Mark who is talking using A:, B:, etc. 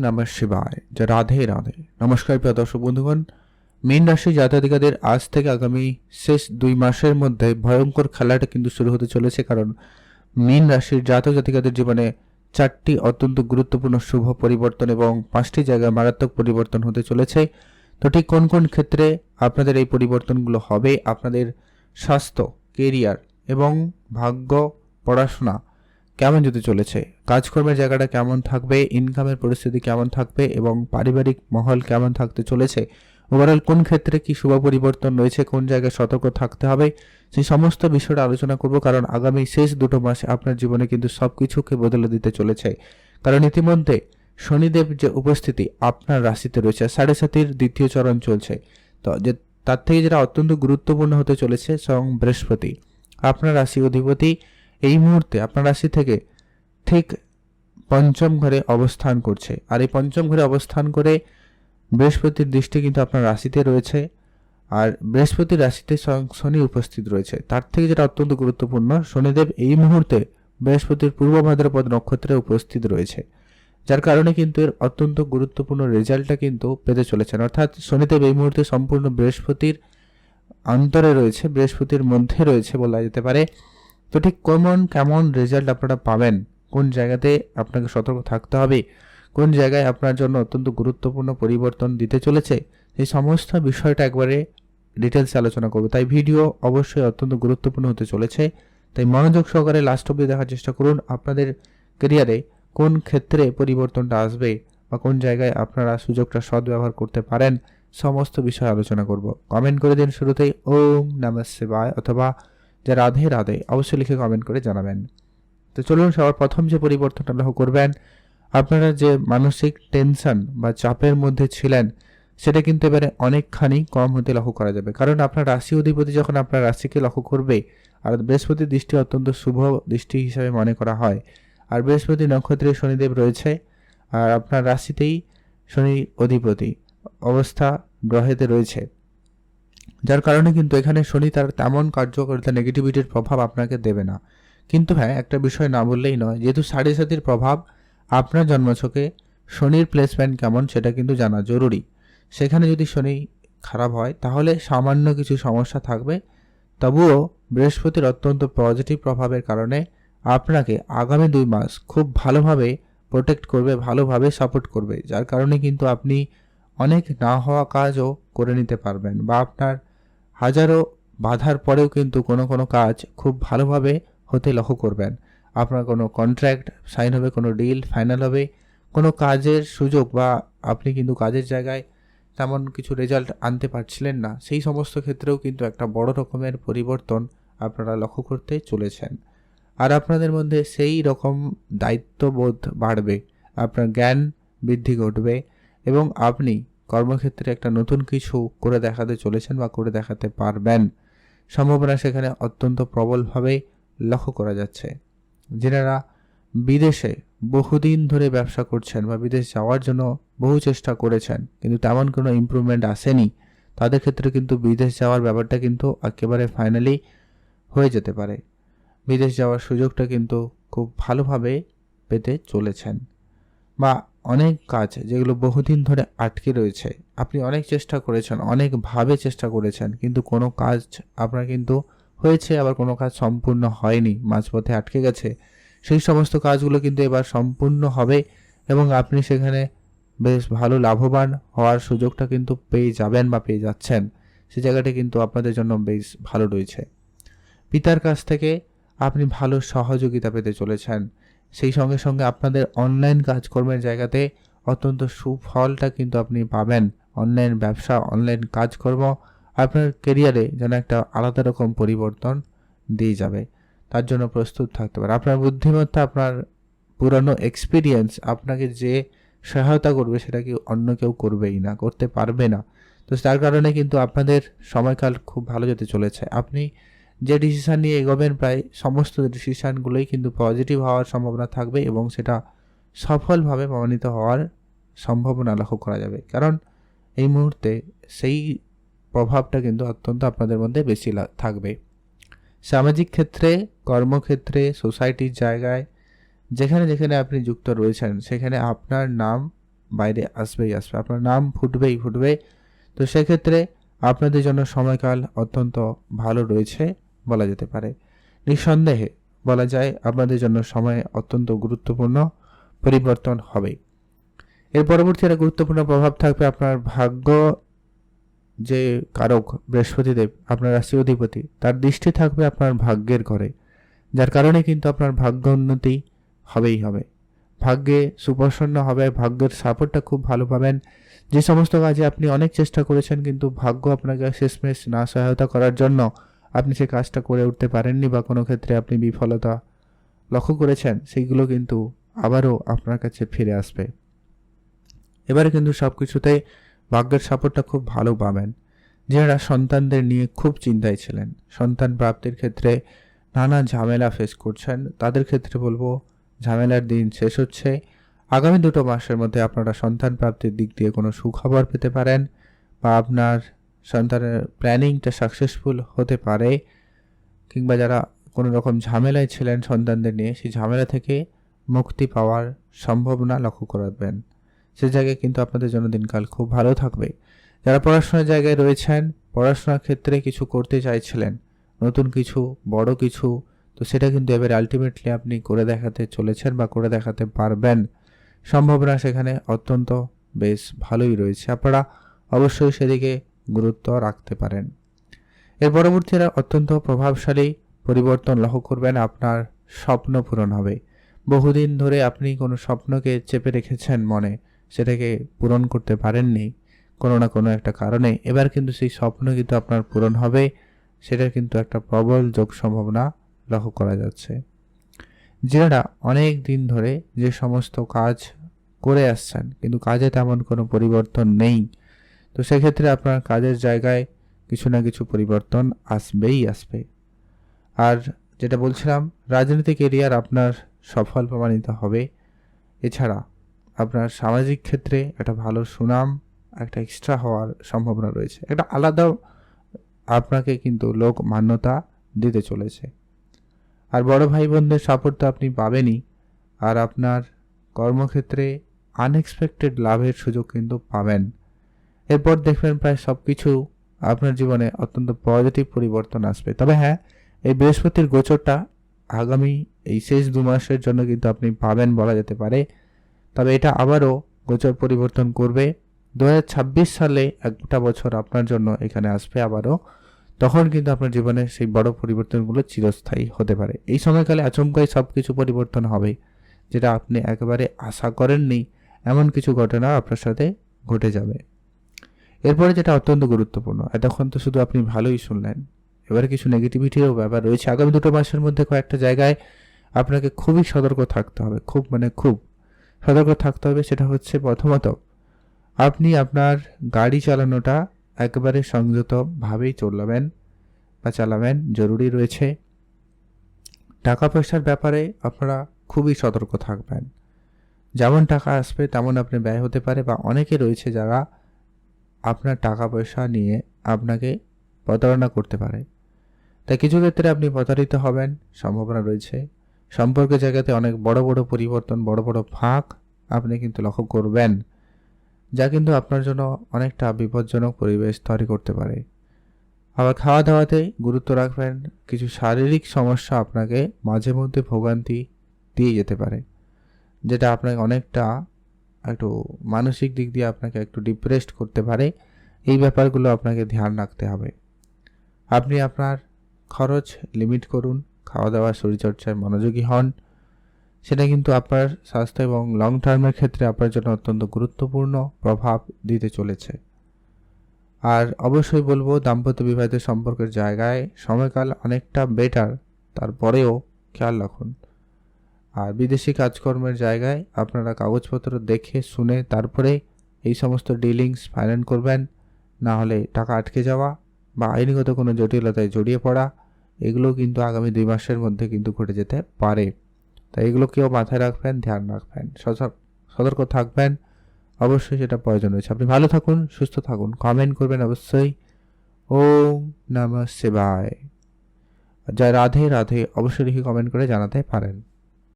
A: নমঃ শিবায়। যা রাধে রাধে। নমস্কার প্রিয় দর্শক বন্ধুগণ, মীন রাশি জাতকাদের আজ থেকে আগামী শেষ দুই মাসের মধ্যে ভয়ঙ্কর খেলাটা কিন্তু শুরু হতে চলেছে কারণ মীন রাশির জাতক জাতিকাদের জীবনে চারটি অত্যন্ত গুরুত্বপূর্ণ শুভ পরিবর্তন এবং পাঁচটি জায়গায় মারাত্মক পরিবর্তন হতে চলেছে। তো ঠিক কোন কোন ক্ষেত্রে আপনাদের এই পরিবর্তনগুলো হবে? আপনাদের স্বাস্থ্য, কেরিয়ার এবং ভাগ্য, পড়াশোনা কেমন যেতে চলেছে, কাজকর্মের জায়গাটা কেমন থাকবে ইনকামের পরিস্থিতি কেমন থাকবে এবং পারিবারিক মহল কেমন থাকতে চলেছে ওভারঅল কোন ক্ষেত্রে কি শুভ পরিবর্তন রয়েছে, কোন জায়গায় সতর্ক থাকতে হবে, সেই সমস্ত বিষয়টা আলোচনা করব কারণ আগামী শেষ দুটো মাসে আপনার জীবনে কিন্তু সব কিছুকে বদলে দিতে চলেছে। কারণ ইতিমধ্যে শনিদেব যে উপস্থিতি আপনার রাশিতে রয়েছে, সাড়ে সাতির দ্বিতীয় চরণ চলছে। তো যে তার থেকে যেটা অত্যন্ত গুরুত্বপূর্ণ হতে চলেছে স্বয়ং বৃহস্পতি। আপনার রাশি অধিপতি এই মুহূর্তে আপনার রাশি থেকে ঠিক পঞ্চম ঘরে অবস্থান করছে। আর এই পঞ্চম ঘরে অবস্থান করে বৃহস্পতির দৃষ্টি কিন্তু আপনার রাশিতে রয়েছে। আর বৃহস্পতির রাশিতে শনি উপস্থিত রয়েছে। তার থেকে যেটা অত্যন্ত গুরুত্বপূর্ণ, শনিদেব এই মুহূর্তে বৃহস্পতির পূর্ব ভাদ্রপদ নক্ষত্রে উপস্থিত রয়েছে। যার কারণে কিন্তু এর অত্যন্ত গুরুত্বপূর্ণ রেজাল্টটা কিন্তু পেতে চলেছেন। অর্থাৎ শনিদেব এই মুহূর্তে সম্পূর্ণ বৃহস্পতির অন্তরে রয়েছে, বৃহস্পতির মধ্যে রয়েছে বলা যেতে পারে। তো ঠিক কেমন কেমন রেজাল্ট আপনারা পাবেন? কোন জায়গাতে আপনাকে সতর্ক থাকতে হবে? কোন জায়গায় আপনার জন্য অত্যন্ত গুরুত্বপূর্ণ পরিবর্তন দিতে চলেছে? এই সমস্ত বিষয়টা একবারে ডিটেলসে আলোচনা করব। তাই ভিডিও অবশ্যই অত্যন্ত গুরুত্বপূর্ণ হতে চলেছে। তাই মনোযোগ সহকারে লাস্ট অব্দি দেখার চেষ্টা করুন, আপনাদের কেরিয়ারে কোন ক্ষেত্রে পরিবর্তনটা আসবে বা কোন জায়গায় আপনারা সুযোগটা সদ্ব্যবহার করতে পারেন, সমস্ত বিষয় আলোচনা করব। কমেন্ট করে দিন শুরুতেই, ওম নমঃ শিবায় অথবা যে রাধে রাধে, অবশ্যই লিখে কমেন্ট করে জানাবেন। তো চলুন, সবার প্রথম যে পরিবর্তনটা লক্ষ্য করবেন, আপনারা যে মানসিক টেনশন বা চাপের মধ্যে ছিলেন, সেটা কিন্তু এবারে অনেকখানি কম হতে লক্ষ্য করা যাবে। কারণ আপনার রাশি অধিপতি যখন আপনার রাশিকে লক্ষ্য করবে, আর বৃহস্পতির দৃষ্টি অত্যন্ত শুভ দৃষ্টি হিসাবে মনে করা হয়, আর বৃহস্পতি নক্ষত্রে শনিদেব রয়েছে, আর আপনার রাশিতেই শনি অধিপতি, অবস্থা গ্রহেতে রয়েছে। যার কারণে কিন্তু এখানে শনি তার তেমন কার্যকারিতা নেগেটিভিটির প্রভাব আপনাকে দেবে না। কিন্তু হ্যাঁ একটা বিষয় না বললেই নয়, যেহেতু সাড়ে সাতির প্রভাব আপনার জন্মছকে শনির প্লেসমেন্ট কেমন সেটা কিন্তু জানা জরুরি। সেখানে যদি শনি খারাপ হয়, তাহলে সামান্য কিছু সমস্যা থাকবে। তবুও বৃহস্পতির অত্যন্ত পজিটিভ প্রভাবের কারণে আপনাকে আগামী দুই মাস খুব ভালোভাবে প্রোটেক্ট করবে, ভালোভাবে সাপোর্ট করবে। যার কারণে কিন্তু আপনি অনেক না হওয়া কাজও করে নিতে পারবেন বা আপনার হাজারো বাধার পরেও কিন্তু কোনো কোনো কাজ খুব ভালোভাবে হতে লক্ষ্য করবেন। আপনার কোনো কন্ট্রাক্ট সাইন হবে, কোনো ডিল ফাইনাল হবে, কোনো কাজের সুযোগ বা আপনি কিন্তু কাজের জায়গায় তেমন কিছু রেজাল্ট আনতে পারছিলেন না, সেই সমস্ত ক্ষেত্রেও কিন্তু একটা বড় রকমের পরিবর্তন আপনারা লক্ষ্য করতে চলেছেন। আর আপনাদের মধ্যে সেই রকম দায়িত্ববোধ বাড়বে, আপনার জ্ঞান বৃদ্ধি ঘটবে এবং আপনি কর্মক্ষেত্রে একটা নতুন কিছু করে দেখাতে চলেছেন বা করে দেখাতে পারবেন। সম্ভাবনা সেখানে অত্যন্ত প্রবলভাবে লক্ষ্য করা যাচ্ছে। যেনারা বিদেশে বহুদিন ধরে ব্যবসা করছেন বা বিদেশ যাওয়ার জন্য বহু চেষ্টা করেছেন, কিন্তু তেমন কোনো ইম্প্রুভমেন্ট আসেনি, তাদের ক্ষেত্রে কিন্তু বিদেশ যাওয়ার ব্যাপারটা কিন্তু একেবারে ফাইনালি হয়ে যেতে পারে। বিদেশ যাওয়ার সুযোগটা কিন্তু খুব ভালোভাবে পেতে চলেছেন। বা অনেক কাজ যেগুলো বহুদিন ধরে আটকে রয়েছে। আপনি অনেক চেষ্টা করেছেন, অনেকভাবে চেষ্টা করেছেন, কিন্তু কোনো কাজ আপনার কিন্তু হয়েছে, আবার কোনো কাজ সম্পূর্ণ হয়নি, মাঝপথে আটকে গেছে। সেই সমস্ত কাজগুলো কিন্তু এবার সম্পূর্ণ হবে এবং আপনি সেখানে বেশ ভালো লাভবান হওয়ার সুযোগটা কিন্তু পেয়ে যাবেন বা পেয়ে যাচ্ছেন। সে জায়গাটা কিন্তু আপনাদের জন্য বেশ ভালো রয়েছে। পিতার কাছ থেকে আপনি ভালো সহযোগিতা পেতে চলেছেন। সেই সঙ্গে সঙ্গে আপনাদের অনলাইন কাজকর্মের জায়গাতে অত্যন্ত সুফলটা কিন্তু আপনি পাবেন। অনলাইন ব্যবসা অনলাইন কাজকর্ম আপনার কেরিয়ারে যেন একটা আলাদা রকম পরিবর্তন দিয়ে যাবে। তার জন্য প্রস্তুত থাকতে পারে আপনার বুদ্ধিমত্তা, আপনার পুরানো এক্সপিরিয়েন্স আপনাকে যে সহায়তা করবে সেটা কি অন্য কেউ করবেই না, করতে পারবে না। তো তার কারণে কিন্তু আপনাদের সময়কাল খুব ভালো যেতে চলেছে। আপনি যে ডিসিশান নিয়ে এগোবেন প্রায় সমস্ত ডিসিশানগুলোই কিন্তু পজিটিভ হওয়ার সম্ভাবনা থাকবে এবং সেটা সফলভাবে প্রমাণিত হওয়ার সম্ভাবনা লক্ষ্য করা যাবে। কারণ এই মুহূর্তে সেই প্রভাবটা কিন্তু অত্যন্ত আপনাদের মধ্যে বেশি থাকবে। সামাজিক ক্ষেত্রে, কর্মক্ষেত্রে সোসাইটির জায়গায়, যেখানে যেখানে আপনি যুক্ত রয়েছেন, সেখানে আপনার নাম বাইরে আসবেই আসবে, আপনার নাম ফুটবেই ফুটবে। তো সেক্ষেত্রে আপনাদের জন্য সময়কাল অত্যন্ত ভালো রয়েছে। বলা যেতে পারে। নিঃসন্দেহে বলা যায়, আপনাদের জন্য সময় অত্যন্ত গুরুত্বপূর্ণ, পরিবর্তন হবে। এর পরবর্তী একটা গুরুত্বপূর্ণ প্রভাব থাকবে আপনার ভাগ্য যে কারক বৃহস্পতিদেব, আপনার রাশি অধিপতি, তার দৃষ্টি থাকবে আপনার ভাগ্যের ঘরে, যার কারণে কিন্তু আপনার ভাগ্য উন্নতি হবেই হবে। ভাগ্যে সুপ্রসন্ন হবে, ভাগ্যের সাপোর্টটা খুব ভালো পাবেন। যে সমস্ত কাজে আপনি অনেক চেষ্টা করেছেন, কিন্তু ভাগ্য আপনাকে শেষমেশ না সহায়তা করার জন্য আপনি সে কাজটা করে উঠতে পারেননি বা কোনো ক্ষেত্রে আপনি বিফলতা লক্ষ্য করেছেন, সেইগুলো কিন্তু আবারও আপনার কাছে ফিরে আসবে। এবারে কিন্তু সব কিছুতে ভাগ্যের সাপোর্টটা খুব ভালো পাবেন। যারা সন্তানদের নিয়ে খুব চিন্তায় ছিলেন, সন্তান প্রাপ্তির ক্ষেত্রে নানা ঝামেলা ফেস করছেন, তাদের ক্ষেত্রে বলব ঝামেলার দিন শেষ হচ্ছে। আগামী দুটো মাসের মধ্যে আপনারা সন্তান প্রাপ্তির দিক দিয়ে কোনো সুখবর পেতে পারেন বা আপনার সন্তানের প্ল্যানিংটা সাকসেসফুল হতে পারে কিংবা যারা কোনো রকম ঝামেলায় ছিলেন সন্তানদের নিয়ে, সেই ঝামেলা থেকে মুক্তি পাওয়ার সম্ভাবনা লক্ষ্য করবেন। সে জায়গায় কিন্তু আপনাদের জন্য দিনকাল খুব ভালো থাকবে। যারা পড়াশোনার জায়গায় রয়েছেন, পড়াশোনার ক্ষেত্রে কিছু করতে চাইছিলেন, নতুন কিছু, বড় কিছু, তো সেটা কিন্তু এবার আলটিমেটলি আপনি করে দেখাতে চলেছেন বা করে দেখাতে পারবেন। সম্ভাবনা সেখানে অত্যন্ত বেশ ভালোই রয়েছে। আপনারা অবশ্যই সেদিকে গুরুত্ব রাখতে পারেন। এর পরবর্তীরা অত্যন্ত প্রভাবশালী, পরিবর্তন লক্ষ্য করবেন, আপনার স্বপ্ন পূরণ হবে। বহুদিন ধরে আপনি কোনো স্বপ্নকে চেপে রেখেছেন মনে, সেটাকে পূরণ করতে পারেননি, কোনো না কোনো একটা কারণে। এবার কিন্তু সেই স্বপ্ন কিন্তু আপনার পূরণ হবে, সেটার কিন্তু একটা প্রবল যোগ সম্ভাবনা লক্ষ্য করা যাচ্ছে। যারা অনেক দিন ধরে যে সমস্ত কাজ করে আসছেন, কিন্তু কাজে তেমন কোনো পরিবর্তন নেই। তো সেক্ষেত্রে আপনার কাজের জায়গায় কিছু না কিছু পরিবর্তন আসবেই আসবে। আর যেটা বলছিলাম, রাজনৈতিক এরিয়ার আপনার সফল প্রমাণিত হবে। এছাড়া আপনার সামাজিক ক্ষেত্রে একটা ভালো সুনাম, একটা এক্সট্রা হওয়ার সম্ভাবনা রয়েছে। একটা আলাদা আপনাকে কিন্তু লোক মান্যতা দিতে চলেছে। আর বড় ভাই বোনদের সাপোর্ট তো আপনি পাবেনই। আর আপনার কর্মক্ষেত্রে আনএক্সপেক্টেড লাভের সুযোগ কিন্তু পাবেন। এরপর দেখবেন প্রায় সব কিছু আপনার জীবনে অত্যন্ত পজিটিভ পরিবর্তন আসবে। তবে হ্যাঁ এই বৃহস্পতির গোচরটা আগামী এই শেষ দু মাসের জন্য কিন্তু আপনি পাবেন বলা যেতে পারে। তবে এটা আবারও গোচর পরিবর্তন করবে। দু হাজার ছাব্বিশ সালে একটা বছর আপনার জন্য এখানে আসবে আবারও। তখন কিন্তু আপনার জীবনে সেই বড় পরিবর্তনগুলো চিরস্থায়ী হতে পারে। এই সময়কালে আচমকাই সব কিছু পরিবর্তন হবে, যেটা আপনি একেবারে আশা করেননি, এমন কিছু ঘটনা আপনার সাথে ঘটে যাবে। এরপরে যেটা অত্যন্ত গুরুত্বপূর্ণ, এতক্ষণ তো শুধু আপনি ভালোই শুনলেন, এবারে কিছু নেগেটিভিটিরও ব্যাপার রয়েছে। আগামী দুটো মাসের মধ্যে কয়েকটা জায়গায় আপনাকে খুবই সতর্ক থাকতে হবে, খুব মানে খুব সতর্ক থাকতে হবে, সেটা হচ্ছে প্রথমত আপনি আপনার গাড়ি চালানোটা একেবারে সংযতভাবেই চলাবেন বা চালাবেন, জরুরি রয়েছে। টাকা পয়সার ব্যাপারে আপনারা খুবই সতর্ক থাকবেন। যেমন টাকা আসবে তেমন আপনি ব্যয় হতে পারে বা অনেকে রয়েছে যারা আপনার টাকা পয়সা নিয়ে আপনাকে প্রতারণা করতে পারে। তাই কিছু ক্ষেত্রে আপনি প্রতারিত হবেন, সম্ভাবনা রয়েছে। সম্পর্কের জায়গাতে অনেক বড় বড় পরিবর্তন, বড় বড় ফাঁক আপনি কিন্তু লক্ষ্য করবেন, যা কিন্তু আপনার জন্য অনেকটা বিপজ্জনক পরিবেশ তৈরি করতে পারে। আবার খাওয়া দাওয়াতে গুরুত্ব রাখবেন, কিছু শারীরিক সমস্যা আপনাকে মাঝে মধ্যে ভোগান্তি দিয়ে যেতে পারে, যেটা আপনাকে অনেকটা একটু মানসিক দিক দিয়ে আপনাকে একটু ডিপ্রেসড করতে পারে, এই ব্যাপারগুলো আপনাকে ধ্যান রাখতে হবে। আপনি আপনার খরচ লিমিট করুন খাওয়া দাওয়া শরীরচর্চায় মনোযোগী হন। সেটা কিন্তু আপনার স্বাস্থ্য এবং লং টার্মের ক্ষেত্রে আপনার জন্য অত্যন্ত গুরুত্বপূর্ণ প্রভাব দিতে চলেছে। আর অবশ্যই বলব, দাম্পত্য বিবাহিত সম্পর্কের জায়গায় সময়কাল অনেকটা বেটার তারপরেও খেয়াল রাখুন। আর বিদেশি কাজকর্মের জায়গায় আপনারা কাগজপত্র দেখে, শুনে, তারপরে এই সমস্ত ডিলিংস ফাইন্যান্স করবেন। না হলে টাকা আটকে যাওয়া বা আইনগত কোনো জটিলতায় জড়িয়ে পড়া, এগুলো কিন্তু আগামী দুই মাসের মধ্যে কিন্তু ঘটে যেতে পারে। তাই এগুলো কেউ মাথায় রাখবেন, ধ্যান রাখবেন, সতর্ক থাকবেন। অবশ্যই সেটা প্রয়োজন রয়েছে। আপনি ভালো থাকুন, সুস্থ থাকুন কমেন্ট করবেন অবশ্যই। ওম নম শিবায়। জয় রাধে রাধে অবশ্যই লিখে কমেন্ট করে জানাতে পারেন।